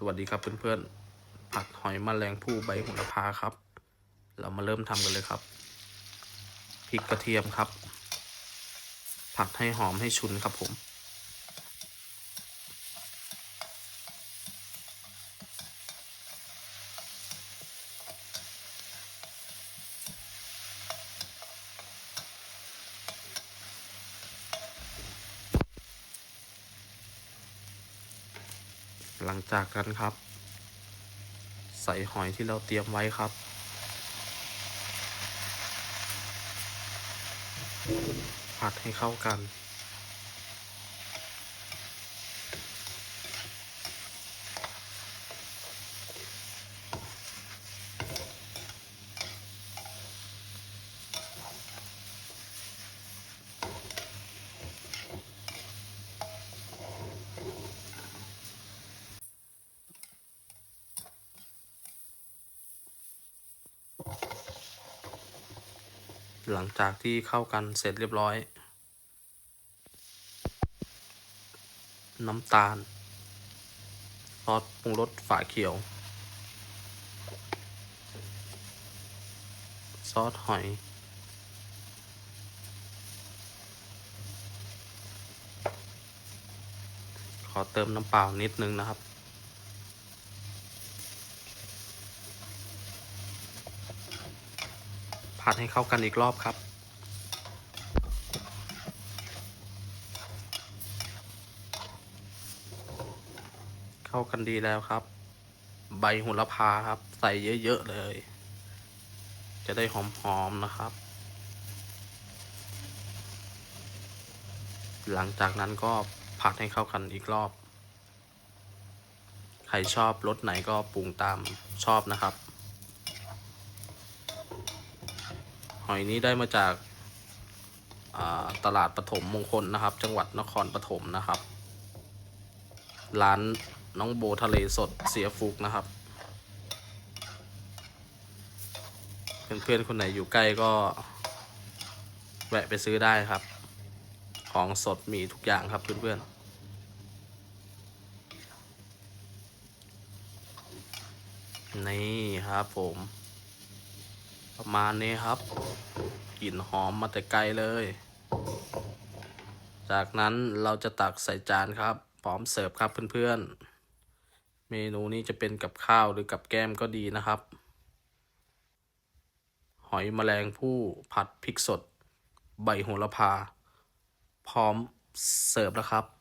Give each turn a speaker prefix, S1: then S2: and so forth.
S1: สวัสดีครับเพื่อนๆ ผัดหอยแมลงภู่ใบโหระพาครับ เรามาเริ่มทำกันเลยครับ พริกกระเทียมครับ ผัดให้หอมให้ชุนครับผม หลังจากนั้นครับ ใส่หอยที่เราเตรียมไว้ครับ ผัดให้เข้ากัน หลังจากที่เข้ากันเสร็จเรียบร้อย น้ำตาลซอสปรุงรสฝาเขียว ซอสหอย ขอเติมน้ำเปล่านิดนึงนะครับ ผัดให้เข้ากันอีกรอบครับ เข้ากันดีแล้วครับ ใบโหระพาครับ ใส่เยอะๆเลย จะได้หอมๆนะครับ หลังจากนั้นก็ผัดให้เข้ากันอีกรอบ ใครชอบรสไหนก็ปรุงตามชอบนะครับ หอยนี้ได้มาจากาตลาดปฐมมงคลนะครับ จังหวัดนครปฐมนะครับ ร้านน้องโบทะเลสดเสียฟุกนะครับ เพื่อนๆคนไหนอยู่ใกล้ก็ แวะไปซื้อได้ครับ ของสดมีทุกอย่างครับเพื่อนๆนี่ครับผม ประมาณนี้ครับกลิ่นหอมมาแต่ไกลเลย จากนั้นเราจะตักใส่จานครับ พร้อมเสิร์ฟครับเพื่อนๆ เมนูนี้จะเป็นกับข้าวหรือกับแก้มก็ดีนะครับ หอยแมลงผู้ผัดพริกสด ใบโหระพา พร้อมเสิร์ฟแล้วครับ